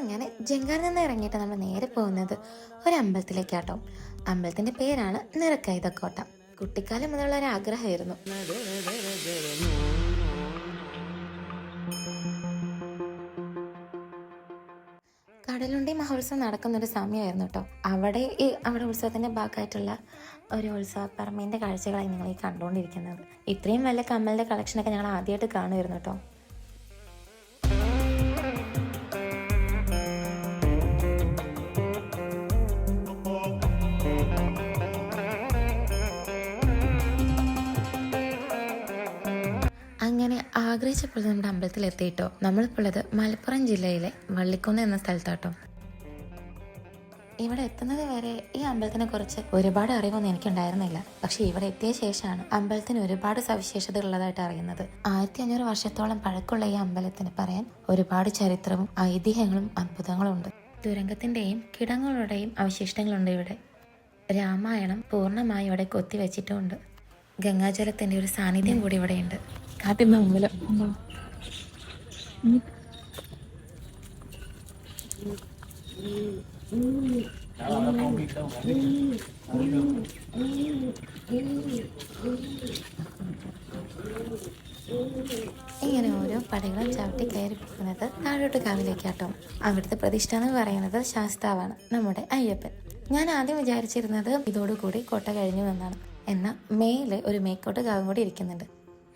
അങ്ങനെ ജങ്കാറിൽ നിന്ന് ഇറങ്ങിയിട്ട് നമ്മൾ നേരെ പോകുന്നത് ഒരു അമ്പലത്തിലേക്കാട്ടോ. അമ്പലത്തിന്റെ പേരാണ് നിറക്കൈതക്കോട്ട. കുട്ടിക്കാലം മുതലുള്ള ഒരു ആഗ്രഹമായിരുന്നു. കടലുണ്ടി മഹോത്സവം നടക്കുന്ന ഒരു സമയമായിരുന്നു കേട്ടോ അവിടെ ഈ അവിടെ ഉത്സവത്തിന്റെ ഭാഗമായിട്ടുള്ള ഒരു ഉത്സവ പറമ്പിന്റെ കാഴ്ചകളായി നിങ്ങൾ ഈ കണ്ടുകൊണ്ടിരിക്കുന്നത്. ഇത്രയും വലിയ കമ്മലിന്റെ കളക്ഷനൊക്കെ ഞങ്ങൾ ആദ്യമായിട്ട് കാണുമായിരുന്നു കേട്ടോ അങ്ങനെ ആഗ്രഹിച്ചപ്പോൾ നമ്മുടെ അമ്പലത്തിൽ എത്തിയിട്ടോ? നമ്മളിപ്പോൾ ഉള്ളത് മലപ്പുറം ജില്ലയിലെ വള്ളിക്കുന്ന് എന്ന സ്ഥലത്താട്ടോ. ഇവിടെ എത്തുന്നത് വരെ ഈ അമ്പലത്തിനെ കുറിച്ച് ഒരുപാട് അറിവൊന്നും എനിക്കുണ്ടായിരുന്നില്ല. പക്ഷെ ഇവിടെ എത്തിയ ശേഷമാണ് അമ്പലത്തിന് ഒരുപാട് സവിശേഷതകൾ ഉള്ളതായിട്ട് അറിയുന്നത്. ആയിരത്തി അഞ്ഞൂറ് വർഷത്തോളം പഴക്കമുള്ള ഈ അമ്പലത്തിന് പറയാൻ ഒരുപാട് ചരിത്രവും ഐതിഹ്യങ്ങളും അത്ഭുതങ്ങളും ഉണ്ട് തുരങ്കത്തിന്റെയും കിടങ്ങളുടെയും അവശിഷ്ടങ്ങളുണ്ട് ഇവിടെ. രാമായണം പൂർണമായി ഇവിടെ കൊത്തിവെച്ചിട്ടുമുണ്ട്. ഗംഗാജലത്തിന്റെ ഒരു സാന്നിധ്യം കൂടി ഇവിടെയുണ്ട്. കാട്ടിന്റെ മുമ്പിൽ. ഇങ്ങനെ ഓരോ പടികളും ചവിട്ടി കയറി പോകുന്നത് താഴോട്ട് കാവിലേക്കാട്ടോ. അവിടുത്തെ പ്രതിഷ്ഠ എന്ന് പറയുന്നത് ശാസ്താവാണ് നമ്മുടെ അയ്യപ്പൻ. ഞാൻ ആദ്യം വിചാരിച്ചിരുന്നത് ഇതോടുകൂടി കോട്ട കഴിഞ്ഞു എന്നാണ്. എന്നാൽ മേയിൽ ഒരു മേക്കോട്ട് കാവും കൂടി ഇരിക്കുന്നുണ്ട്.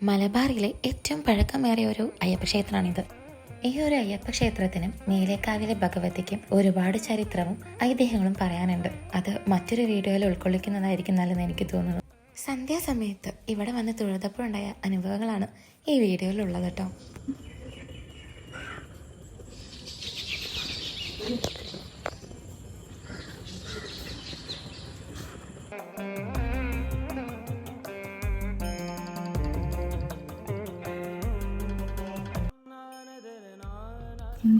മലബാറിലെ ഏറ്റവും പഴക്കമേറിയ ഒരു അയ്യപ്പ ക്ഷേത്രമാണിത് ഈ ഒരു അയ്യപ്പ ക്ഷേത്രത്തിനും മേലേക്കാവിലെ ഭഗവതിക്കും ഒരുപാട് ചരിത്രവും ഐതിഹ്യങ്ങളും പറയാനുണ്ട്. അത് മറ്റൊരു വീഡിയോയിൽ ഉൾക്കൊള്ളിക്കുന്നതായിരിക്കും നല്ലതെന്ന് എനിക്ക് തോന്നുന്നു. സന്ധ്യാസമയത്ത് ഇവിടെ വന്ന് തൊഴുതപ്പോഴുണ്ടായ അനുഭവങ്ങളാണ് ഈ വീഡിയോയിൽ ഉള്ളത് കേട്ടോ.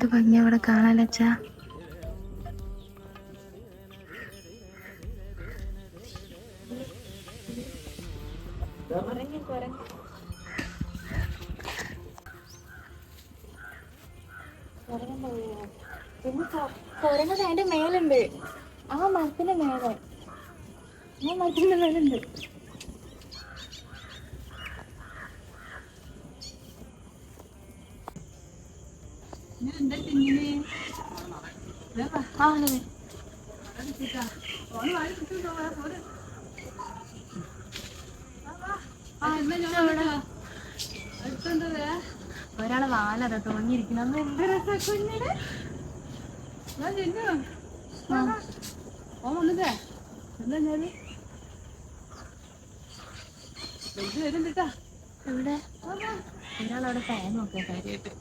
ഭംഗി അവിടെ കാണാലച്ചാ കുരങ്ങത് അതിന്റെ മേലുണ്ട്. ആ മരത്തിന്റെ മേലെ. ആ മരത്തിന്റെ മേലുണ്ട്. ഒരാളെ വാലതാ തോന്നിയിരിക്കുന്നത് എന്ത് രസാ കുഞ്ഞിന്? എവിടെ? ഒരാളവിടെ ഫാൻ നോക്കിയ കാര്യമായിട്ട്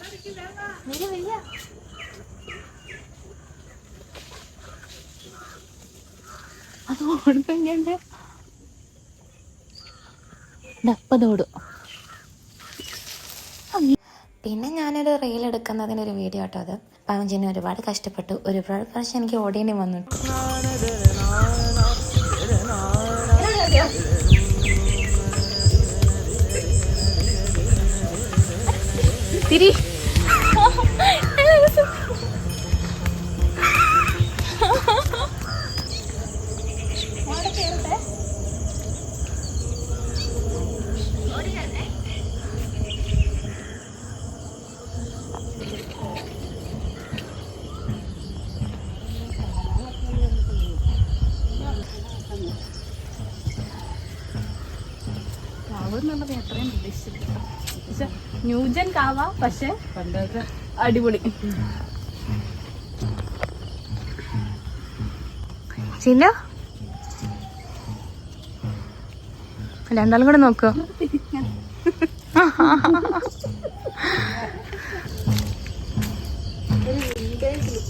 വരിക വരിക അത് ഓടുന്നുണ്ട് ഡപ്പതോടും പിന്നെ ഞാനൊരു റീൽ എടുക്കുന്നതിനൊരു വീഡിയോ കേട്ടോ അത്. പവഞ്ചിനെ ഒരുപാട് കഷ്ടപ്പെട്ടു. ഒരുപാട് പ്രാവശ്യം എനിക്ക് ഓടേണ്ടി വന്നു. തിരി. എന്നുള്ളത് എത്രയും പ്രതീക്ഷിച്ചിട്ടില്ല ന്യൂജൻ കാവാം പക്ഷെ അടിപൊളി. ചിന്ന? രണ്ടാളും കൂടെ നോക്കുക ഒരു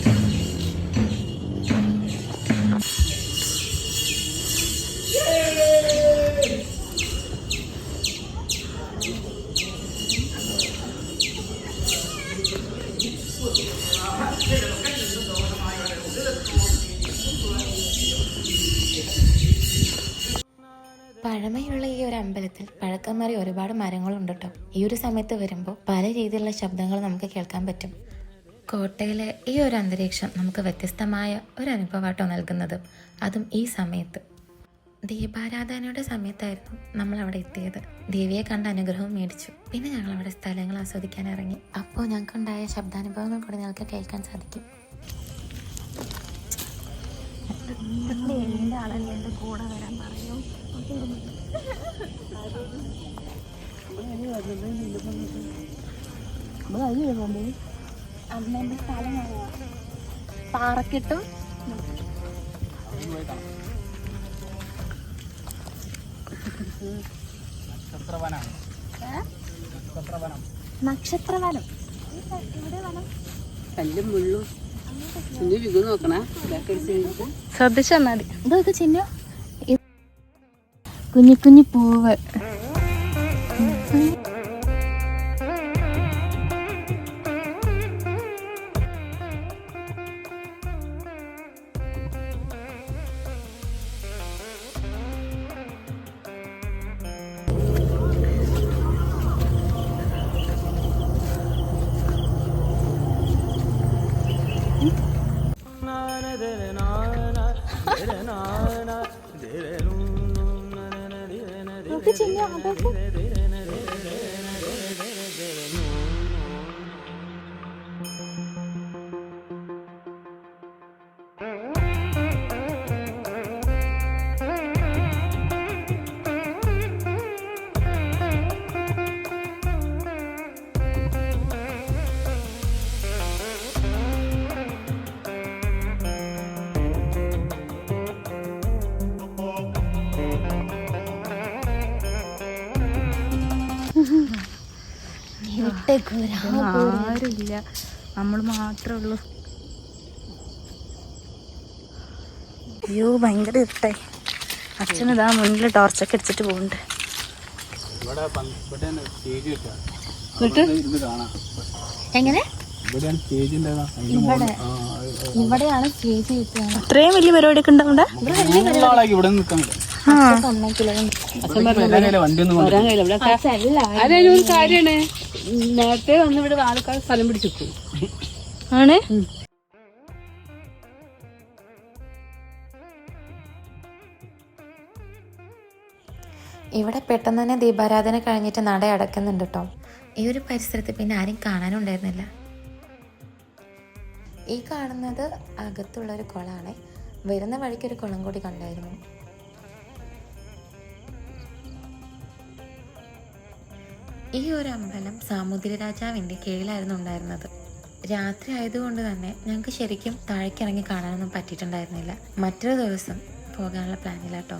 പഴമയുള്ള ഈ ഒരു അമ്പലത്തിൽ പഴക്കന്മാറി ഒരുപാട് മരങ്ങളുണ്ട് കേട്ടോ ഈ ഒരു സമയത്ത് വരുമ്പോൾ പല രീതിയിലുള്ള ശബ്ദങ്ങൾ നമുക്ക് കേൾക്കാൻ പറ്റും. കോട്ടയിലെ ഈ ഒരു അന്തരീക്ഷം നമുക്ക് വ്യത്യസ്തമായ ഒരു അനുഭവമാട്ടോ നൽകുന്നത് അതും ഈ സമയത്ത്. ദീപാരാധനയുടെ സമയത്തായിരുന്നു നമ്മൾ അവിടെ എത്തിയത്. ദേവിയെ കണ്ട അനുഗ്രഹവും മേടിച്ചു. പിന്നെ ഞങ്ങൾ അവിടെ സ്ഥലങ്ങൾ ആസ്വദിക്കാൻ ഇറങ്ങി. അപ്പോൾ ഞങ്ങൾക്കുണ്ടായ ശബ്ദാനുഭവങ്ങൾ കൂടി നിങ്ങൾക്ക് കേൾക്കാൻ സാധിക്കും. കൂടെ വരാൻ പറയും. അമ്മേന്റെ സ്ഥലം പാറക്കെട്ടും. നക്ഷത്രവനം. കല്ലും മുള്ളും. നോക്കണേ. ശ്രദ്ധിച്ചാ മതി. ഇതൊക്കെ ചിഹ്നം. കുഞ്ഞു കുഞ്ഞു പൂവ് oh ആരുമില്ല. നമ്മൾ മാത്രമേ ഉള്ളൂ. അയ്യോ ഭയങ്കര ഇട്ടേ അച്ഛൻ ഇതാ മുന്നിൽ ടോർച്ചൊക്കെ അടിച്ചിട്ട് പോകുന്നുണ്ട് എങ്ങനെ? ഇവിടെയാണ് സ്റ്റേജ് അത്രയും വലിയ പരിപാടിയൊക്കെ ഒക്കെ ഇവിടെ നിൽക്കാൻ വണ്ടി ഒന്നും അതിനൊരു കാര്യമാണ്. നേരത്തെ വന്ന് ഇവിടെ ആൾക്കാർ സ്ഥലം പിടിച്ചു ആണ്? ഇവിടെ പെട്ടെന്ന് തന്നെ ദീപാരാധന കഴിഞ്ഞിട്ട് നട അടക്കുന്നുണ്ട് കേട്ടോ ഈ ഒരു പരിസരത്ത് പിന്നെ ആരും കാണാനും ഉണ്ടായിരുന്നില്ല ഈ കാണുന്നത് അകത്തുള്ള ഒരു കുളമാണ് വരുന്ന വഴിക്ക് ഒരു കുളം കൂടി കണ്ടായിരുന്നു. ഈ ഒരു അമ്പലം സാമൂതിരി രാജാവിന്റെ കീഴിലായിരുന്നു ഉണ്ടായിരുന്നത്. രാത്രി ആയതുകൊണ്ട് തന്നെ ഞങ്ങൾക്ക് ശരിക്കും താഴേക്കിറങ്ങി കാണാനൊന്നും പറ്റിയിട്ടുണ്ടായിരുന്നില്ല. മറ്റൊരു ദിവസം പോകാനുള്ള പ്ലാനിലാട്ടോ.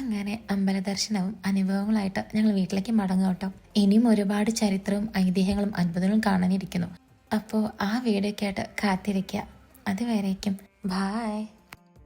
അങ്ങനെ അമ്പല ദർശനവും അനുഭവങ്ങളായിട്ട് ഞങ്ങൾ വീട്ടിലേക്ക് മടങ്ങും കേട്ടോ. ഇനിയും ഒരുപാട് ചരിത്രവും ഐതിഹ്യങ്ങളും അത്ഭുതങ്ങളും കാണാനിരിക്കുന്നു. അപ്പോൾ ആ വീഡിയോ ഒക്കെ കാത്തിരിക്കുക. അതുവരേക്കും. ബായ്